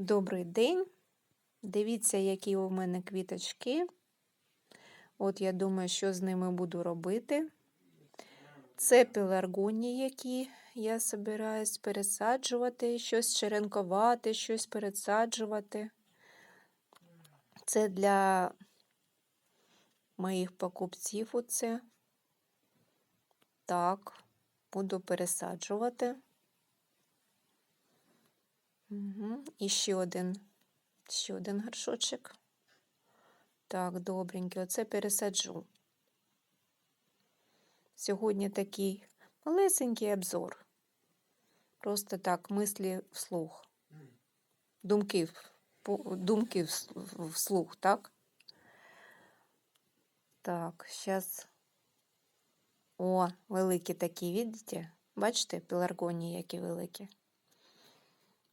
Добрий день. Дивіться, які у мене квіточки. От я думаю, що з ними буду робити. Це пеларгонії, які я збираюсь пересаджувати, щось черенкувати, щось пересаджувати. Це для моїх покупців оце. Так, буду пересаджувати. Угу. І ще один, ще один горшочок. Так, добренький, оце пересаджу. Сьогодні такий малесенький обзор. Просто так, мислі вслух. Думки, думки вслух, так? Так, зараз. О, великі такі, видите? Бачите, пеларгонії які великі.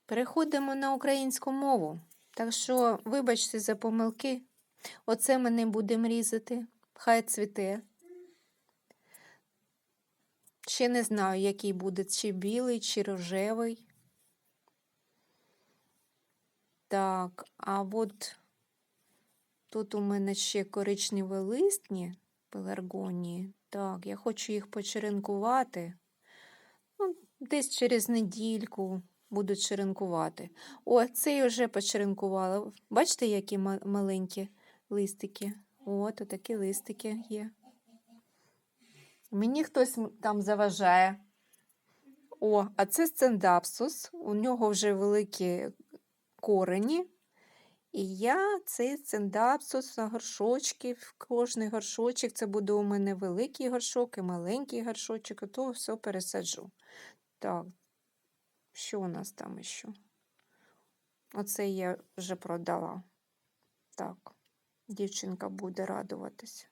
Переходимо на українську мову. Так що, вибачте за помилки. Оце ми не будемо різати. Хай цвіте. Ще не знаю, який буде, чи білий, чи рожевий. Так, а от тут у мене ще коричневі листні пеларгонії. Так, я хочу їх почеренкувати. Ну, десь через недільку буду черенкувати. О, цей вже почеренкувала. Бачите, які маленькі листики? От, такі листики є. Мені хтось там заважає. О, а це сцендапсус. У нього вже великі корені. І я цей сцендапсус на горшочки, в кожний горшочок, це буде у мене великий горшок і маленький горшочок, і то все пересаджу. Так, що у нас там іще? Оце я вже продала. Так, дівчинка буде радуватися.